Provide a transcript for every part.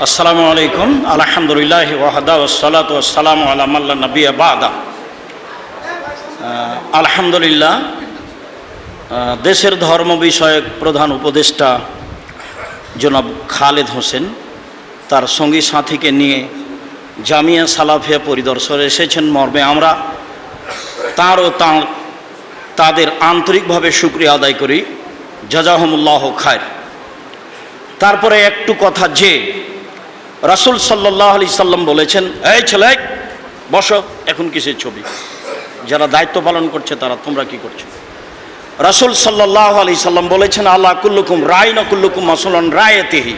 আসসালামু আলাইকুম। আলহামদুলিল্লাহ ওয়াহাদা ওসালাত ওসালাম আলামাল্লা নবী বাদা। আহ, আলহামদুলিল্লাহ দেশের ধর্ম বিষয়ক প্রধান উপদেষ্টা জনাব খালেদ হোসেন তার সঙ্গী সাথীকে নিয়ে জামিয়া সালাফিয়া পরিদর্শনে এসেছেন মর্মে আমরা তার ও তাঁর তাদের আন্তরিকভাবে শুক্রিয়া আদায় করি। জাজাহমুল্লাহ খায়ের। তারপরে একটু কথা যে রাসুল সাল্লাহ আলি সাল্লাম বলেছেন, এই ছেলে, বসো, এখন কিসের ছবি? যারা দায়িত্ব পালন করছে, তারা তোমরা কি করছ? রাসুল সাল্লাহ আলি সাল্লাম বলেছেন, আল্লাহ কুল্লুকুম রায় না কুল্লুকুম মাসুলান রায়তেহি।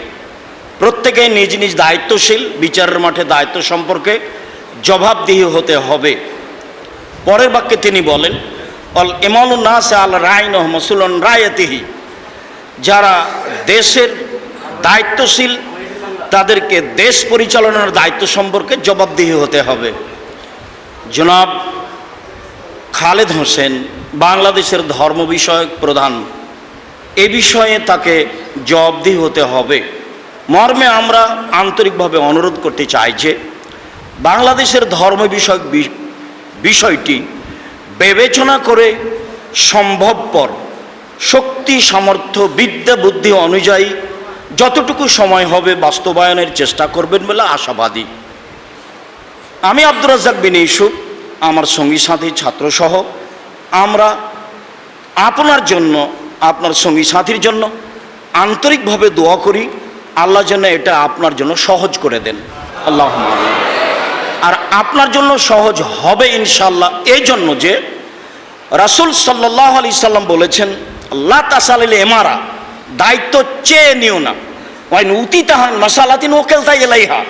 প্রত্যেকে নিজ নিজ দায়িত্বশীল, বিচারের মাঠে দায়িত্ব সম্পর্কে জবাবদিহি হতে হবে। পরের বাক্যে তিনি বলেন, অল ইমানুন নাস আল রাইন মাসুলন রায়তেহি। যারা দেশের দায়িত্বশীল তাদেরকে দেশ পরিচালনার দায়িত্ব সম্পর্কে জবাবদিহি হতে হবে। জনাব খালেদ হোসেন, বাংলাদেশের ধর্ম বিষয়ক প্রধান, এ বিষয়ে তাকে জবাবদিহি হতে হবে। মর্মে আমরা আন্তরিকভাবে অনুরোধ করতে চাই যে, বাংলাদেশের ধর্ম বিষয়ক বিষয়টি বিবেচনা করে সম্ভবপর, শক্তি, সামর্থ্য, বিদ্যা, বুদ্ধি অনুযায়ী যতটুকু সময় হবে বাস্তবায়নের চেষ্টা করবেন বলে আশাবাদী। আমি আব্দুর রাজ্জাক বিন ইউসুফ আমার সঙ্গী সাথী, ছাত্রসহ। আমরা আপনার জন্য, আপনার সঙ্গী সাথীর জন্য আন্তরিকভাবে দোয়া করি, আল্লাহ যেন এটা আপনার জন্য সহজ করে দেন। আল্লাহ আর আপনার জন্য সহজ হবে ইনশাল্লাহ এই জন্য যে রাসুল সাল্লাহ আলি সাল্লাম বলেছেন আল্লাহ তাসালিল এমারা দায়িত্ব চেয়ে নিও না। ওয়াইন উতি তাহান মাসালাতিন ওকেল তাই এলাইহা।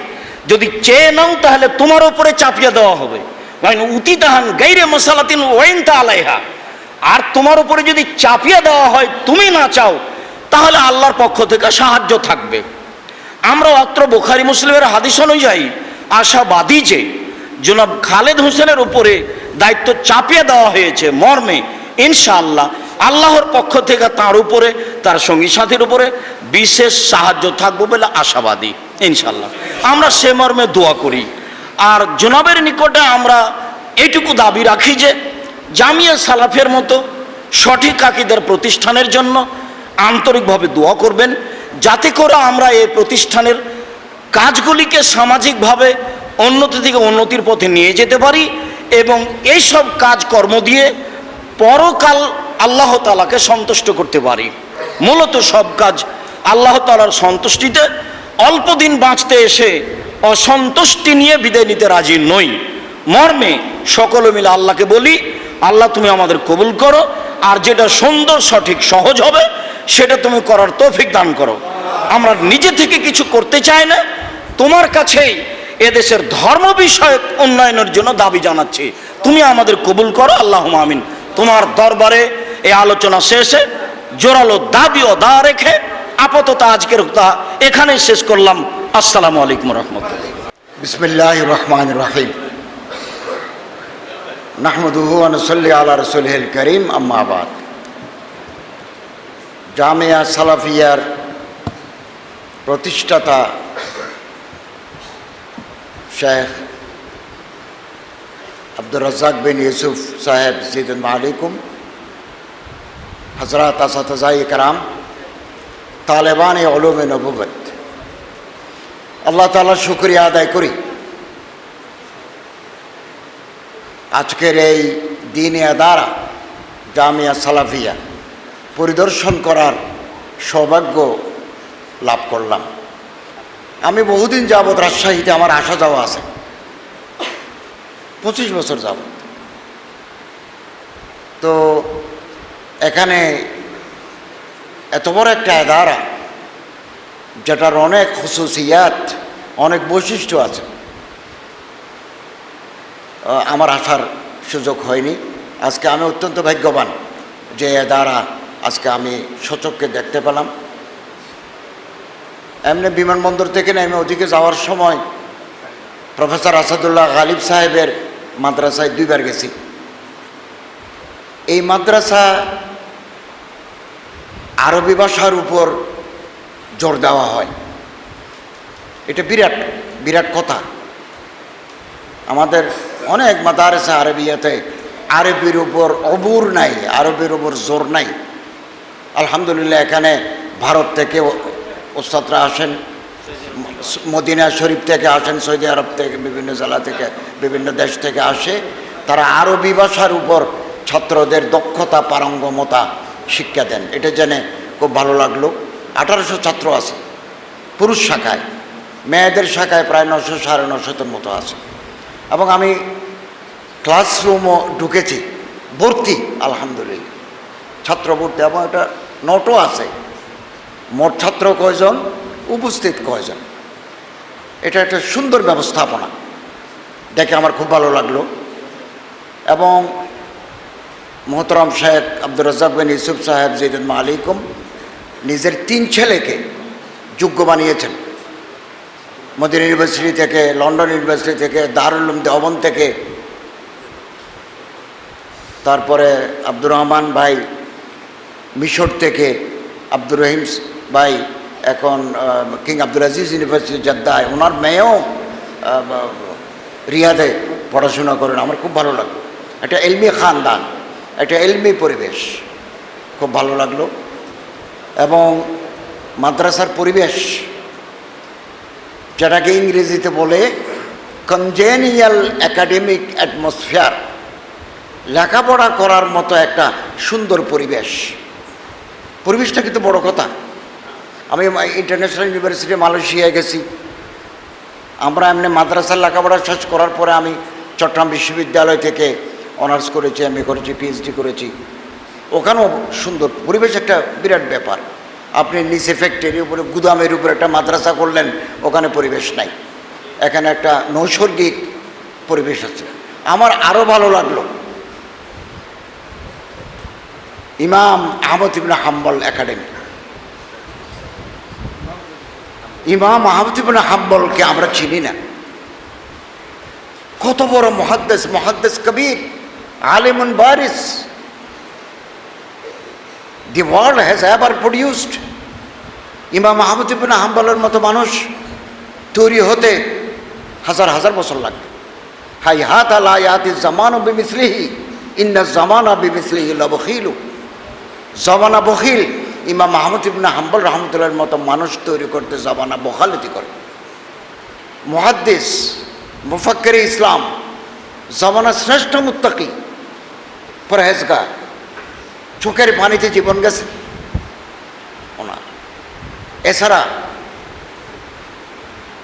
যদি চেয়ে নাও, তাহলে তোমার উপরে চাপিয়ে দেওয়া হবে। ওয়াইন উতি তাহান গাইরে মাসালাতিন ওয়াইন তা আলাইহা। আর তোমার উপরে যদি চাপিয়ে দেওয়া হয়, তুমি না চাও, তাহলে আল্লাহর পক্ষ থেকে সাহায্য থাকবে। আমরা অত্র বোখারি মুসলিমের হাদিস অনুযায়ী আশাবাদী যে, জনাব খালেদ হোসেনের উপরে দায়িত্ব চাপিয়ে দেওয়া হয়েছে মর্মে, ইনশাআল্লাহ। আল্লাহর পক্ষ থেকে তার উপরে, তার সঙ্গী সাথীর উপরে বিশেষ সাহায্য থাকবে বলে আশাবাদী ইনশাল্লাহ আমরা সে মর্মে দোয়া করি। আর জনাবের নিকটে আমরা এইটুকু দাবি রাখি যে, জামিয়া সালাফের মতো সঠিক আকিদের প্রতিষ্ঠানের জন্য আন্তরিকভাবে দোয়া করবেন, যাতে করে আমরা এই প্রতিষ্ঠানের কাজগুলিকে সামাজিকভাবে উন্নতি থেকে উন্নতির পথে নিয়ে যেতে পারি এবং এইসব কাজকর্ম দিয়ে পরকাল আল্লাহ তালাকে সন্তুষ্ট করতে পারি। মূলত সব কাজ আল্লাহ তালার সন্তুষ্টিতে, অল্প দিন বাঁচতে এসে অসন্তুষ্টি নিয়ে বিদায় নিতে রাজি নই। মর্মে সকলে মিলে আল্লাহকে বলি, আল্লাহ তুমি আমাদের কবুল করো, আর যেটা সুন্দর, সঠিক, সহজ হবে, সেটা তুমি করার তৌফিক দান করো। আমরা নিজে থেকে কিছু করতে চাই না, তোমার কাছেই এদেশের ধর্ম বিষয়ক উন্নয়নের জন্য দাবি জানাচ্ছি। তুমি আমাদের কবুল করো আল্লাহ আমিন। তোমার দরবারে এই আলোচনা শেষে জোরালো দাবি দা রেখে আপাতত আজকের তা এখানেই শেষ করলাম। আসসালামু আলাইকুম রহমতুল্লাহ। বিসমিল্লাহ রহমান রহিম। নাহমদুহু আনসল্লি আলা রসুলহিল করিম আম্মাবাদ জামিয়া সালাফিয়ার প্রতিষ্ঠাতা শেখ আব্দুর রাজ্জাক বিন ইউসুফ সাহেব জিদুল মালিকুম হজরত আসাতজাই কারাম, তালেবান ওলুম নবুবত আল্লাহ তালার শুক্রিয়া আদায় করি। আজকের এই দিনে দ্বারা জামিয়া সালাফিয়া পরিদর্শন করার সৌভাগ্য লাভ করলাম। আমি বহুদিন যাবৎ রাজশাহীতে আমার আসা যাওয়া আছে। পঁচিশ বছর যাবৎ। তো এখানে এত বড় একটা এদারা, যেটার অনেক খুশুসিয়াত অনেক বৈশিষ্ট্য আছে। আমার আসার সুযোগ হয়নি। আজকে আমি অত্যন্ত ভাগ্যবান যে দ্বারা আজকে আমি সচককে দেখতে পেলাম। এমনি বিমানবন্দর থেকে নেমে ওদিকে যাওয়ার সময় প্রফেসর আসাদুল্লাহ গালিব সাহেবের মাদ্রাসায় দুইবার গেছি। এই মাদ্রাসা আরবি ভাষার উপর জোর দেওয়া হয়। এটা বিরাট বিরাট কথা। আমাদের অনেক মাদারেসা আরবিয়াতে আরবির উপর অবুর নাই, আরবির উপর জোর নাই। আলহামদুলিল্লাহ, এখানে ভারত থেকে ওস্তাদরা আসেন, মদিনা শরীফ থেকে আসেন, সৌদি আরব থেকে, বিভিন্ন জেলা থেকে, বিভিন্ন দেশ থেকে আসে। তারা আরবি ভাষার উপর ছাত্রদের দক্ষতা, পারঙ্গমতা শিক্ষা দেন। এটা জেনে খুব ভালো লাগল। আঠারোশো ছাত্র আছে, পুরুষ শাখায়। মেয়েদের শাখায় প্রায় নশো, সাড়ে নশোতের মতো আছে। এবং আমি ক্লাসরুমও ঢুকেছি, ভর্তি, আলহামদুলিল্লাহ। ছাত্র ভর্তি, এবং এটা নোটও আছে। মোট ছাত্র কয়জন? উপস্থিত কয়জন? এটা একটা সুন্দর ব্যবস্থাপনা। দেখে আমার খুব ভালো লাগল। এবং মোহতরম সাহেব আব্দুর রাজাক বিন ইউসুফ সাহেব জিদুল মালিকুম নিজের তিন ছেলেকে যোগ্য বানিয়েছেন। মদিনা ইউনিভার্সিটি থেকে, লন্ডন ইউনিভার্সিটি থেকে দারুল উলুম দেওবন থেকে। তারপরে আব্দুর রহমান ভাই মিশর থেকে, আব্দুর রহিম ভাই এখন কিং আব্দুল আজিজ ইউনিভার্সিটি জদ্দায়, ওনার মেয়েও রিয়াদে পড়াশোনা করেন। আমার খুব ভালো লাগল একটা এলমি খানদান। একটা এলমি পরিবেশ। খুব ভালো লাগল। এবং মাদ্রাসার পরিবেশ, যেটাকে ইংরেজিতে বলে কনজেনিয়াল একাডেমিক অ্যাটমসফিয়ার লেখাপড়া করার মতো একটা সুন্দর পরিবেশ। পরিবেশটা কিন্তু বড় কথা। আমি ইন্টারন্যাশনাল ইউনিভার্সিটি মালয়েশিয়ায় গেছি। আমরা এমনি মাদ্রাসার লেখাপড়া শেষ করার পরে আমি চট্টগ্রাম বিশ্ববিদ্যালয় থেকে অনার্স করেছি এমএ করেছি পিএইচডি করেছি। ওখানেও সুন্দর পরিবেশ একটা বিরাট ব্যাপার। আপনি নিচে ফ্যাক্টরি উপরে, গুদামের উপরে একটা মাদ্রাসা করলেন, ওখানে পরিবেশ নাই। এখানে একটা নৈসর্গিক পরিবেশ আছে। আমার আরও ভালো লাগল। ইমাম আহমদ ইবনে হাম্বল একাডেমি। ইমাম আহমদ ইবনে হাম্বলকে আমরা চিনি না। কত বড় মহাদ্দেশ মহাদ্দেশ কবির। আলিমুন বারিস the world has ever produced ইমাম আহমদ হাম্বলের মতো মানুষ তৈরি হতে হাজার হাজার বছর লাগবে। হাই হাত আলা ইয়াতি জামানো বিমিসলিহি, ইন্না জামানা বিমিসলিহি লবখিলু। জমানা বখিল, ইমাম মাহমুদ ইবনা হাম্বল রহমতুল্লাহর মতো মানুষ তৈরি করতে জমানা বখালতি করে। মুহাদ্দিস, মুফাক্কের ইসলাম, জমানা শ্রেষ্ঠ মুত্তাকি। পরহেজগার চোখের পানিতে জীবন গেছে। ওনার। এছাড়া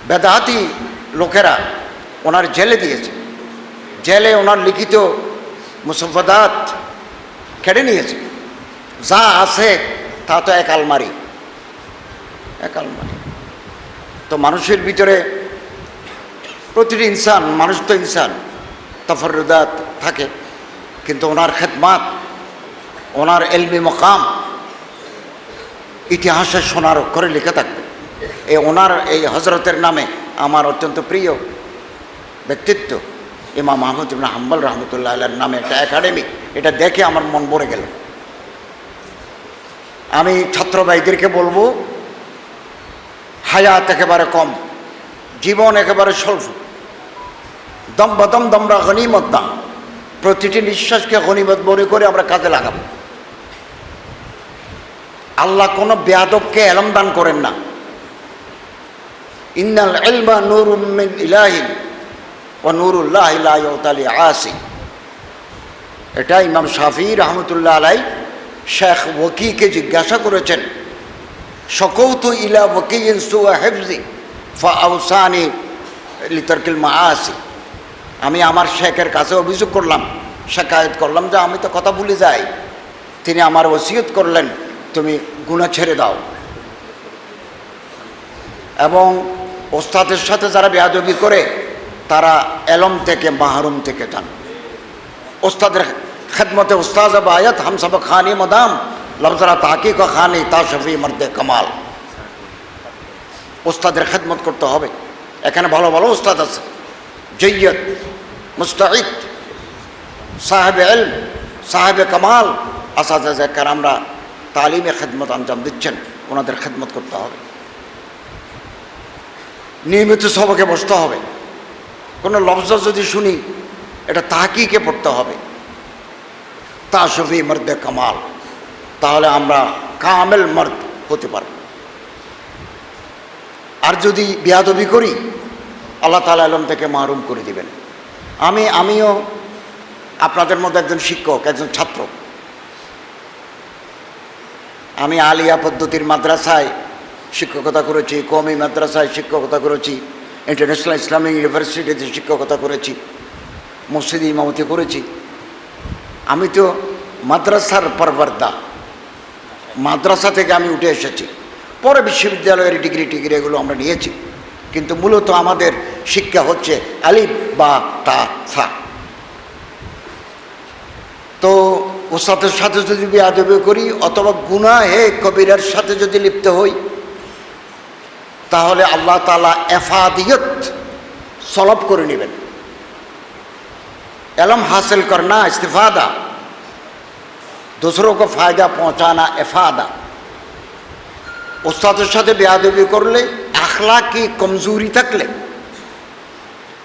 বেদাহাতি লোকেরা ওনার জেলে দিয়েছে। জেলে ওনার লিখিত মুসফদাত কেড়ে নিয়েছে। যা আছে তা তো এক আলমারি। এক আলমারি। তো মানুষের ভিতরে প্রতিটি ইনসান, মানুষ তো ইনসান তফরুদাত থাকে। কিন্তু ওনার খেদমাত, ওনার এলমি মকাম ইতিহাসে সোনার অক্ষরে লিখে থাকবে। এই ওনার এই হজরতের নামে আমার অত্যন্ত প্রিয় ব্যক্তিত্ব ইমাম মাহমুদ ইবনা হাম্বল রহমতুল্লাহ আল্লাহর নামে একটা একাডেমি। এটা দেখে আমার মন ভরে গেল। আমি ছাত্র ভাইদেরকে বলব, হায়াত একেবারে কম, জীবন একেবারে স্বল্প, দম বদম দমরা গনিমত দাম প্রতিটি নিঃশ্বাসকে গনিমত মনে করে আমরা কাজে লাগাবো। আল্লাহ কোনো বেয়াদবকে এলম দান করেন না। ইন্নাল এলবা নুরুম মিন ইলাহিন ও নুরুল্লাহ ইলাহি আসি এটা ইমাম শাফি রহমতুল্লাহ আলাই শেখ ওকিকে জিজ্ঞাসা করেছেন সকৌত ইলা ওকিন সুয়া হেফজি ফা আউসানি লিতরকিল মাআসি? আমি আমার শেখের কাছে অভিযোগ করলাম, শেখায়ত করলাম যে আমি তো কথা ভুলে যাই। তিনি আমার ওসিয়ত করলেন, তুমি গুণা ছেড়ে দাও। এবং ওস্তাদের সাথে যারা বেয়াদবি করে, তারা এলম থেকে, মাহরুম থেকে যান। ওস্তাদের খেদমতে ওস্তাদ আয়াত হামসাব খানি মদাম, লফজরা তাহকিক খানি তাশফি মর্দে কামাল। ওস্তাদের খেদমত করতে হবে। এখানে ভালো ভালো ওস্তাদ আছে। জৈয়দ মুস্তাহিদ সাহেব এল সাহেব কামাল আসাদ কারামরা তালিমে খেদমত আঞ্জাম দিচ্ছেন ওনাদের খেদমত করতে হবে নিয়মিত সবকে বসতে হবে কোনো লফজ যদি শুনি এটা তাহাকিকে পড়তে হবে তা শফি মর্দে কামাল তাহলে আমরা কামেল মর্দ হতে পারব আর যদি বিয়াদবি করি আল্লাহ তালা আলম থেকে মারুম করে দিবেন। আমি, আমিও আপনাদের মধ্যে একজন শিক্ষক, একজন ছাত্র। আমি আলিয়া পদ্ধতির মাদ্রাসায় শিক্ষকতা করেছি কমি মাদ্রাসায় শিক্ষকতা করেছি, ইন্টারন্যাশনাল ইসলামিক ইউনিভার্সিটিতে শিক্ষকতা করেছি, মসজিদে ইমামতি করেছি। আমি তো মাদ্রাসার পরবর্দা মাদ্রাসা থেকে আমি উঠে এসেছি। পরে বিশ্ববিদ্যালয়ের ডিগ্রি টিগ্রি এগুলো আমরা নিয়েছি। কিন্তু মূলত আমাদের শিক্ষা হচ্ছে আলিফ বা তা সা তো ওসাদের সাথে যদি বেয়াদবি করি অথবা গুনাহে কবিরের সাথে যদি লিপ্ত হই তাহলে আল্লাহ তালা এফাদিয়ত সলভ করে নেবেন एलम हासिल करना इस्तीफादा दूसरों को फ़ायदा पहुंचाना एफादा ওস্তাদের সাথে বেয়াদবি করলে আখলা কি কমজোরি থাকলে,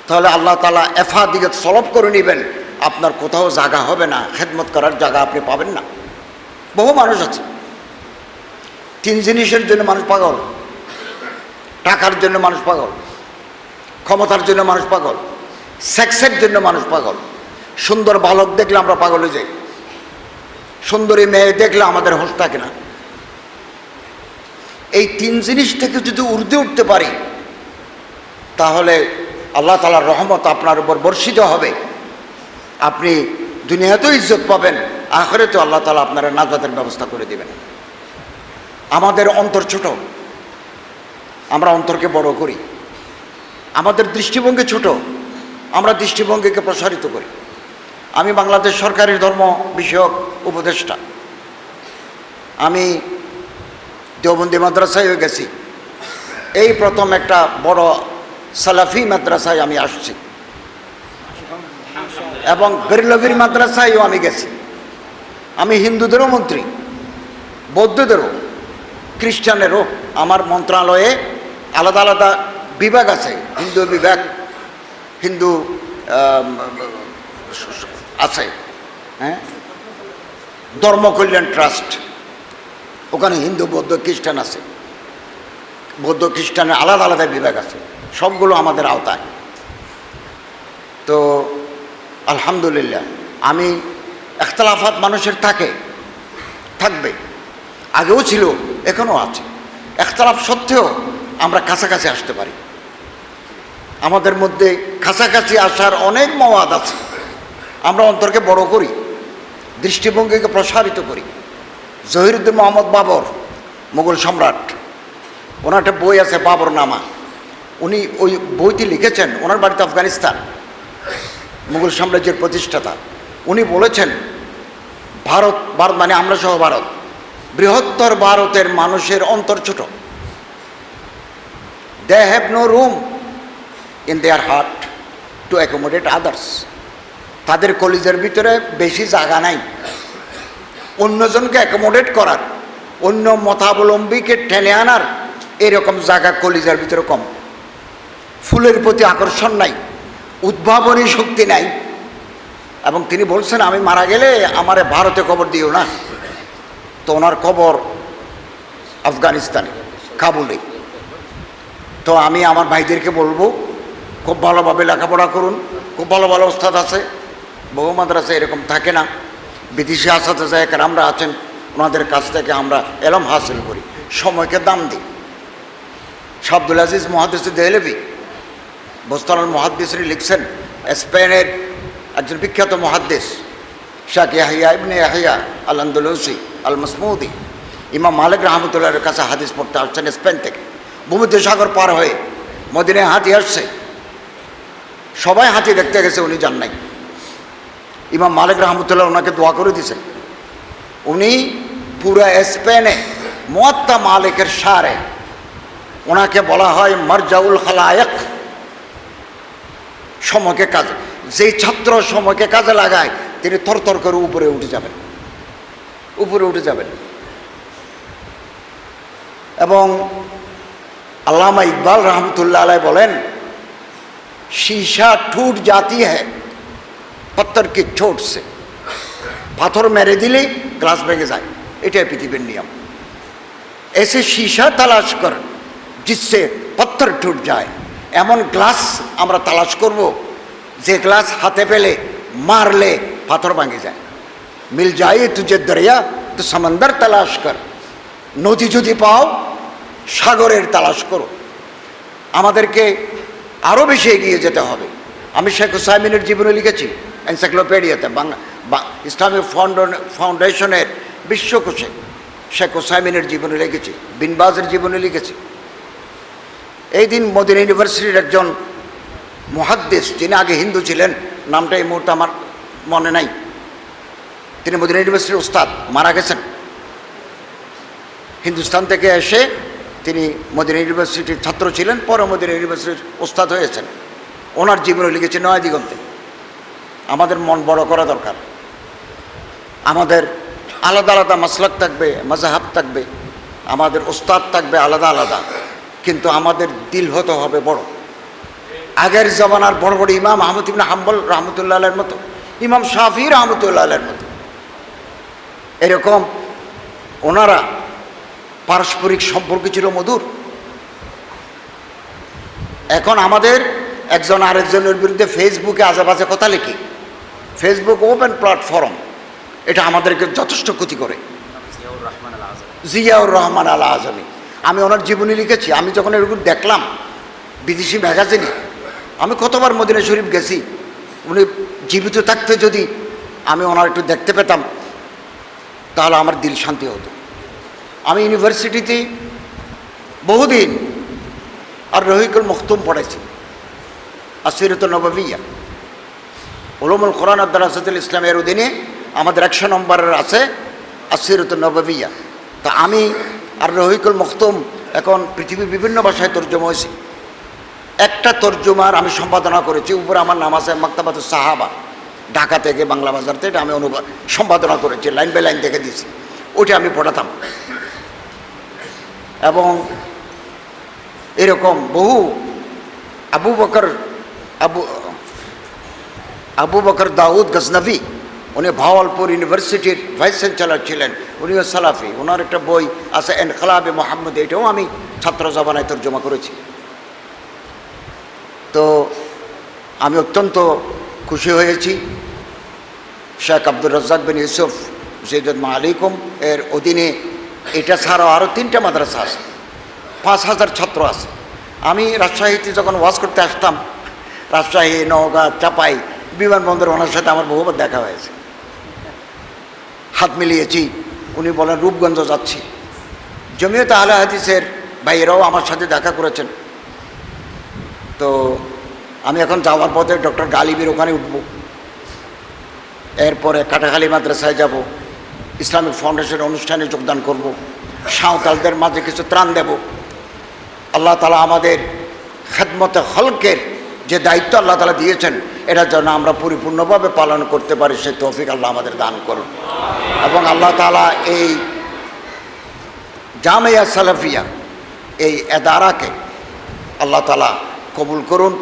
তাহলে আল্লাহ তালা এফা দিকে সলভ করে নেবেন। আপনার কোথাও জায়গা হবে না, খেদমত করার জায়গা আপনি পাবেন না। বহু মানুষ আছে। তিন জিনিসের জন্য মানুষ পাগল, টাকার জন্য মানুষ পাগল, ক্ষমতার জন্য মানুষ পাগল, সেক্সের জন্য মানুষ পাগল। সুন্দর বালক দেখলে আমরা পাগলে যাই। সুন্দরী মেয়ে দেখলে আমাদের হোশ থাকে না। এই তিন জিনিস থেকে যদি উর্দে উঠতে পারি, তাহলে আল্লাহ তালার রহমত আপনার উপর বর্ষিত হবে। আপনি দুনিয়াতেও ইজ্জত পাবেন, আখরেতেও আল্লাহ তালা আপনার নাজাতের ব্যবস্থা করে দেবেন। আমাদের অন্তর ছোট, আমরা অন্তরকে বড় করি। আমাদের দৃষ্টিভঙ্গি ছোট, আমরা দৃষ্টিভঙ্গিকে প্রসারিত করি। আমি বাংলাদেশ সরকারি ধর্ম বিষয়ক উপদেষ্টা। আমি দেওবন্দি মাদ্রাসায় গেছি। এই প্রথম একটা বড় সালাফি মাদ্রাসায় আমি আসছি। এবং বেরলভির মাদ্রাসায়ও আমি গেছি। আমি হিন্দুদেরও মন্ত্রী, বৌদ্ধদেরও, খ্রিস্টানেরও। আমার মন্ত্রণালয়ে আলাদা আলাদা বিভাগ আছে, হিন্দু বিভাগ, হিন্দু আছে হ্যাঁ? ধর্মকল্যাণ ট্রাস্ট। ওখানে হিন্দু, বৌদ্ধ, খ্রিস্টান আছে। বৌদ্ধ, খ্রিস্টানের আলাদা আলাদা বিভাগ আছে। সবগুলো আমাদের আওতায়। তো আলহামদুলিল্লাহ, আমি একতলাফাত মানুষের থাকে, থাকবে। আগেও ছিল, এখনও আছে। একতলাফ সত্ত্বেও আমরা কাছাকাছি আসতে পারি। আমাদের মধ্যে কাছাকাছি আসার অনেক মওয়াদ আছে। আমরা অন্তরকে বড় করি, দৃষ্টিভঙ্গিকে প্রসারিত করি। জহিরুদ্দিন মোহাম্মদ বাবর, মুঘল সম্রাট। ওনার একটা বই আছে বাবর নামা উনি ওই বইটি লিখেছেন, ওনার বাড়িতে আফগানিস্তান, মুঘল সাম্রাজ্যের প্রতিষ্ঠাতা। উনি বলেছেন, ভারত ভারত মানে আমরা সহ ভারত। বৃহত্তর ভারতের মানুষের অন্তর ছোট। They have no room in their heart to accommodate others তাদের কলিজের ভিতরে বেশি জায়গা নাই। অন্যজনকে অ্যাকোমোডেট করার, অন্য মতাবলম্বীকে টেনে আনার, এরকম জায়গা কলিজার ভিতরে কম। ফুলের প্রতি আকর্ষণ নাই, উদ্ভাবনী শক্তি নাই। এবং তিনি বলছেন, আমি মারা গেলে আমার ভারতে কবর দিও না। তো ওনার কবর আফগানিস্তানে, কাবুলে। তো আমি আমার ভাইদেরকে বলব, খুব ভালোভাবে লেখাপড়া করুন, খুব ভালো ভালো ওস্তাদ আছে, বহু মাদ্রাসা এরকম থাকে না। বিদেশি আসাতে যায় আমরা আছেন, ওনাদের কাছ থেকে আমরা এলম হাসিল করি। সময়কে দাম দিই। শাব্দুল আজিজ মহাদেশ দেহলেবি বোস্তানুল মহাদ্দেশরি লিখছেন, স্পেনের একজন বিখ্যাত মহাদ্দেশ শাক ইয়াহিয়া ইবনে ইয়াহিয়া আল আন্দোলসি আল মাসমুদি ইমাম মালিক রহমতুল্লাহের কাছে হাদিস পড়তে আসছেন স্পেন থেকে। ভূমধ্য সাগর পার হয়ে মদিনায় হাতি আসছে। সবাই হাতি দেখতে গেছে, উনি যান নাই। ইমাম মালিক রহমতুল্লাহ ওনাকে দোয়া করে দিয়েছেন উনি পুরো স্পেনে মোয়াত্তা মালিকের সারে ওনাকে বলা হয় মরজাউল খালায়ক সময়কে কাজে যেই ছাত্র সময়কে কাজে লাগায় তিনি থরথর করে উপরে উঠে যাবেন উপরে উঠে যাবেন এবং अल्लामा इकबाल रहमतुल्लाह अलैह বলেন शीशा टूट जाती है पत्थर की चोट से পাথর মেরে দিলেই গ্লাস ভেঙে যায় এটাই পৃথিবীর নিয়ম এসে शीशा तलाश कर जिससे पत्थर टूट जाए এমন গ্লাস আমরা তালাশ করব যে গ্লাস হাতে পেলে মারলে পাথর ভাঙে যায় মিল যায় তুঝে দরিয়া তো সমন্দর তালাশ কর নদী যদি পাও সাগরের তালাশ করো আমাদেরকে আরও বেশি এগিয়ে যেতে হবে আমি শেখ হুসাইমিনের জীবনে লিখেছি এনসাইক্লোপিডিয়াতে বাংলা ইসলামিক ফাউন্ড- ফাউন্ডেশনের বিশ্বকোষে শেখ হুসাইমিনের জীবনে লিখেছি, বিনবাজের জীবনে লিখেছি। এই দিন মদিনা ইউনিভার্সিটির একজন মহাদ্দেশ যিনি আগে হিন্দু ছিলেন, নামটা এই মুহূর্তে আমার মনে নাই। তিনি মদিনা ইউনিভার্সিটির উস্তাদ মারা গেছেন। হিন্দুস্তান থেকে এসে তিনি মদিনা ইউনিভার্সিটির ছাত্র ছিলেন, পরে মদিনা ইউনিভার্সিটির ওস্তাদ হয়েছেন। ওনার জীবনে লিখেছে নয় দিগন্তে আমাদের মন বড় করা দরকার। আমাদের আলাদা আলাদা মাসলাক থাকবে মাজাহাব থাকবে, আমাদের ওস্তাদ থাকবে আলাদা আলাদা, কিন্তু আমাদের দিল হতে হবে বড়। আগের জমানার বড় বড় ইমাম আহমদ ইবনা হাম্বল রহমতুল্লাহ আলের মতো, ইমাম শাফি রহমতুল্লাহ আলের মতো। এরকম ওনারা পারস্পরিক সম্পর্ক ছিল মধুর। এখন আমাদের একজন আরেকজনের বিরুদ্ধে ফেসবুকে আজেবাজে কথা লিখি। ফেসবুক ওপেন প্ল্যাটফর্ম এটা আমাদেরকে যথেষ্ট ক্ষতি করে। জিয়াউর রহমান আল আজমি আমি ওনার জীবনী লিখেছি, আমি যখন এরকম দেখলাম, বিদেশি ম্যাগাজিনে, আমি কতবার মদিনা শরীফ গেছি, উনি জীবিত থাকতে যদি আমি ওনার একটু দেখতে পেতাম, তাহলে আমার দিল শান্তি হতো। আমি ইউনিভার্সিটিতে বহুদিন আর রহিকুল মখতুম পড়েছি আসিরত নবাবিয়া। উলুমুল কোরআন আব্দাল ইসলামের অধীনে আমাদের একশো নম্বরের আছে আসিরত নবাবিয়া। তা আমি আর রহিকুল মখতুম এখন পৃথিবীর বিভিন্ন ভাষায় তর্জমা হয়েছি। একটা তর্জমার আমি সম্পাদনা করেছি, উপরে আমার নাম আছে মাক্তাবাদ সাহাবা। ঢাকা থেকে বাংলা বাজার থেকে আমি অনুবাদ সম্পাদনা করেছি, লাইন বাই লাইন দেখে দিয়েছি। ওইটা আমি পড়াতাম। এবং এরকম বহু আবু বকর, আবু আবু বকর দাউদ গজনবী, উনি ভাওয়ালপুর ইউনিভার্সিটির ভাইস চ্যান্সেলর ছিলেন। উনিও সালাফি ওনার একটা বই আছে এনকলাবে মোহাম্মদ, এটাও আমি ছাত্র জবানায় তর্জমা করেছি। তো আমি অত্যন্ত খুশি হয়েছি। শেখ আব্দুর রাজ্জাক বিন ইউসুফ সৈয়দ মালিকুম এর অধীনে এটা ছাড়াও আরও তিনটা মাদ্রাসা আছে, পাঁচ হাজার ছাত্র আছে। আমি রাজশাহীতে যখন ওয়াজ করতে আসতাম, রাজশাহী, নওগাঁ, চাপাই বিমানবন্দর ওনার সাথে আমার বহুবার দেখা হয়েছে। হাত মিলিয়েছি। উনি বলেন, রূপগঞ্জ যাচ্ছি। জমিয়ত আহলে হাদিসের ভাইয়েরাও আমার সাথে দেখা করেছেন। তো আমি এখন যাওয়ার পথে ডক্টর গালিবের ওখানে উঠব। এরপরে কাটাখালী মাদ্রাসায় যাব। ইসলামিক ফাউন্ডেশনের অনুষ্ঠানে যোগদান করব। সাঁওতালদের মাঝে কিছু ত্রাণ দেব। আল্লাহ তালা আমাদের খেদমতে হলকের যে দায়িত্ব আল্লাহ তালা দিয়েছেন এটা যেন আমরা পরিপূর্ণভাবে পালন করতে পারি সে তৌফিক আল্লাহ আমাদের দান করুন। এবং আল্লাহ তালা এই জামিয়া সালাফিয়া, এই এদারাকে আল্লাহ তালা কবুল করুন।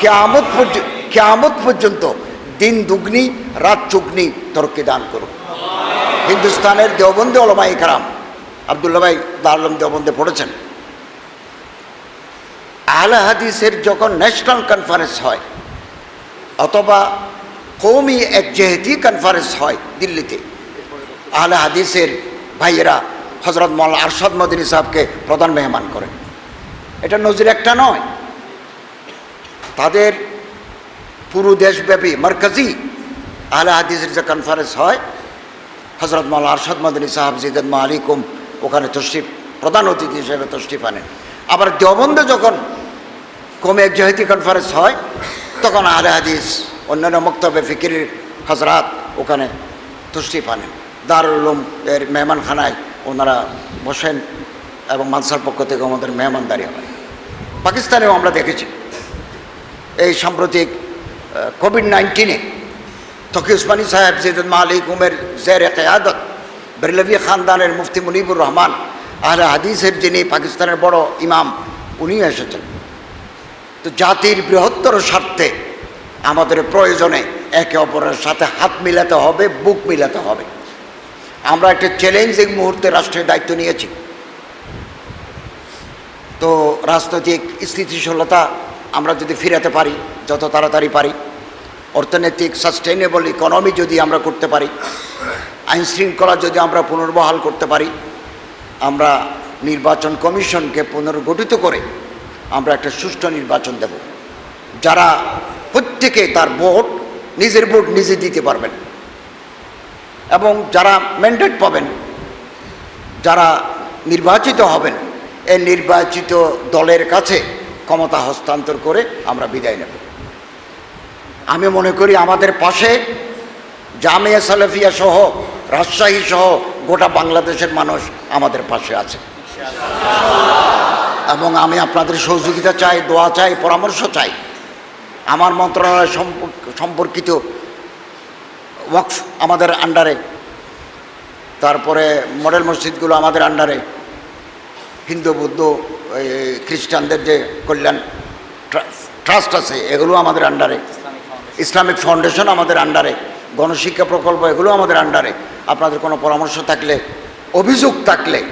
কেয়ামত পর্যন্ত কেয়ামত পর্যন্ত দিন দুগ্নি, রাত চুগ্নি তরকি দান করুন। হিন্দুস্তানের দেওবন্দে ওলমাই কারাম আবদুল্লা ভাই দারুলম দেওবন্দে পড়েছেন। আহলে হাদিসের যখন ন্যাশনাল কনফারেন্স হয়, অথবা কৌমি একজেহেতি কনফারেন্স হয় দিল্লিতে, আহলে হাদিসের ভাইয়েরা হজরত মৌলানা আরশাদ মদিনী সাহেবকে প্রধান মেহমান করেন। এটা নজির একটা নয়। তাদের পুরো দেশব্যাপী মার্কাজি আহলে হাদিসের যে কনফারেন্স হয় হজরত মৌলানা আরশাদ মদিনী সাহেব জিদেদ মালিকুম, ওখানে তশরিফ, প্রধান অতিথি হিসেবে তশরিফ আনেন। আবার দেওবন্দে যখন কমে জাহিতি কনফারেন্স হয়, তখন আহলে হাদিস, অন্যান্য মক্তব্যে ফিকিরের হজরাত ওখানে তশরিফ আনেন দারুলুম এর মেহমানখানায় ওনারা বসেন এবং মানসার পক্ষ থেকে আমাদের মেহমানদারি হয়। পাকিস্তানেও আমরা দেখেছি। এই সাম্প্রতিক কোভিড নাইন্টিনে তকি উসমানী সাহেব জিদ মালিক উমের জের কেয়াদত, বেরলভি খানদানের মুফতি মুনিবুর রহমান, আহলে হাদিসের যিনি পাকিস্তানের বড় ইমাম, উনিও এসেছেন। তো জাতির বৃহত্তর স্বার্থে আমাদের প্রয়োজনে একে অপরের সাথে হাত মিলাতে হবে, বুক মিলাতে হবে। আমরা একটা চ্যালেঞ্জিং মুহূর্তে রাষ্ট্রের দায়িত্ব নিয়েছি। তো রাজনৈতিক স্থিতিশীলতা আমরা যদি ফিরাতে পারি, যত তাড়াতাড়ি পারি, অর্থনৈতিক সাস্টেইনেবল ইকোনমি যদি আমরা করতে পারি, আইন শৃঙ্খলা যদি আমরা পুনর্বহাল করতে পারি, আমরা নির্বাচন কমিশনকে পুনর্গঠিত করে আমরা একটা সুষ্ঠু নির্বাচন দেব। যারা প্রত্যেকে তার ভোট, নিজের ভোট নিজে দিতে পারবেন। এবং যারা ম্যান্ডেট পাবেন, যারা নির্বাচিত হবেন, এই নির্বাচিত দলের কাছে ক্ষমতা হস্তান্তর করে আমরা বিদায় নেব। আমি মনে করি আমাদের পাশে জামিয়া সালেফিয়া সহ, রাজশাহী সহ গোটা বাংলাদেশের মানুষ আমাদের পাশে আছে। এবং আমি আপনাদের সহযোগিতা চাই, দোয়া চাই, পরামর্শ চাই। আমার মন্ত্রণালয় সম্পর্ক- সম্পর্কিত ওয়াকফ আমাদের আন্ডারে তারপরে মডেল মসজিদগুলো আমাদের আন্ডারে হিন্দু, বৌদ্ধ খ্রিস্টানদের যে কল্যাণ ট্রাস্ট আছে, এগুলো আমাদের আন্ডারে ইসলামিক ফাউন্ডেশন আমাদের আন্ডারে গণশিক্ষা প্রকল্প, এগুলো আমাদের আন্ডারে আপনাদের কোনো পরামর্শ থাকলে, অভিযোগ থাকলে,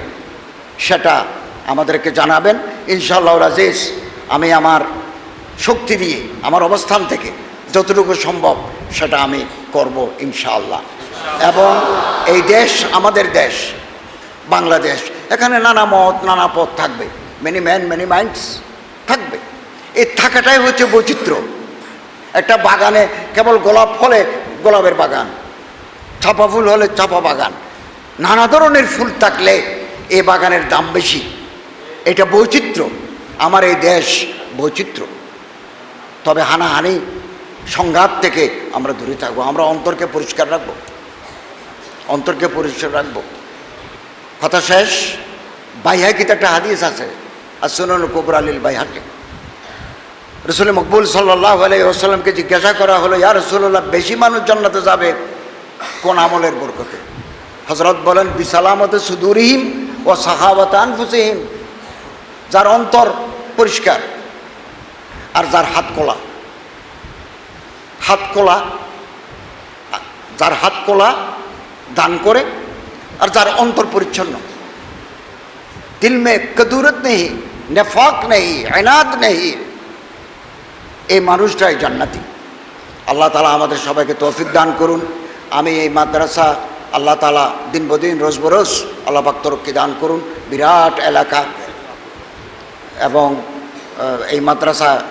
সেটা আমাদেরকে জানাবেন ইনশাল্লাহ রাজেশ, আমি আমার শক্তি দিয়ে, আমার অবস্থান থেকে যতটুকু সম্ভব সেটা আমি করব ইনশাআল্লাহ। এবং এই দেশ আমাদের দেশ, বাংলাদেশ, এখানে নানা মত, নানা পথ থাকবে মেনি ম্যান মেনি মাইন্ডস থাকবে। এই থাকাটাই হচ্ছে বৈচিত্র্য। একটা বাগানে কেবল গোলাপ ফলে গোলাপের বাগান, চাপা ফুল হলে চাপা বাগান, নানা ধরনের ফুল থাকলে এ বাগানের দাম বেশি। এটা বৈচিত্র্য। আমার এই দেশ বৈচিত্র্য। তবে হানাহানি সংঘাত থেকে আমরা দূরে থাকব, আমরা অন্তরকে পরিষ্কার রাখব। অন্তরকে পরিষ্কার রাখব। কথা শেষ? বাইহাকিতে একটা হাদিস আছে আর সুনন কবর আলীল বাইহাকে। রসুল মকবুল সাল্লাহ আলাইসাল্লামকে জিজ্ঞাসা করা হলো, ইয়া রসুল্লাহ বেশি মানুষ জান্নাতে যাবে কোন আমলের বরকতে? হজরত বলেন, বিসালামতে সুদুরহিম ও সাহাবত আনফুসিহিম। যার অন্তর পরিষ্কার আর যার হাত কোলা হাত কোলা যার হাত কোলা দান করে আর যার অন্তর পরিচ্ছন্ন। দিল মে কদুরত নেই, নেফাক নেই, এনাদ নেই। এই মানুষটাই জান্নাতি। আল্লাহ তালা আমাদের সবাইকে তৌফিক দান করুন। আমি এই মাদ্রাসা আল্লাহ তালা দিন বদিন রোজ বরোজ আল্লাহ পাক্তরককে দান করুন। বিরাট এলাকা। এবং এই মাদ্রাসা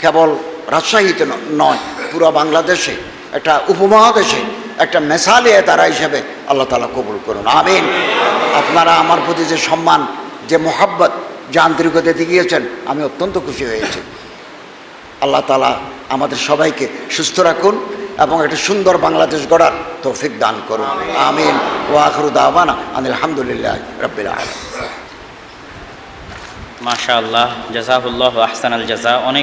কেবল রাজশাহীতে নয়, পুরো বাংলাদেশে, একটা উপমহাদেশে, একটা মেসালে তারা হিসেবে আল্লাহ তালা কবুল করুন। আমিন। আপনারা আমার প্রতি যে সম্মান, যে মোহাব্বত, যে আন্তরিকতা দেখিয়েছেন আমি অত্যন্ত খুশি হয়েছি। আল্লাহ তালা আমাদের সবাইকে সুস্থ রাখুন এবং একটা সুন্দর বাংলাদেশ গড়ার তৌফিক দান করুন। আমিন। ও আখরু আনিল আলহামদুলিল্লাহ রবিল আলম মাশাআল্লাহ জাজাহুল্লাহ আহসান আল জাজা অনেক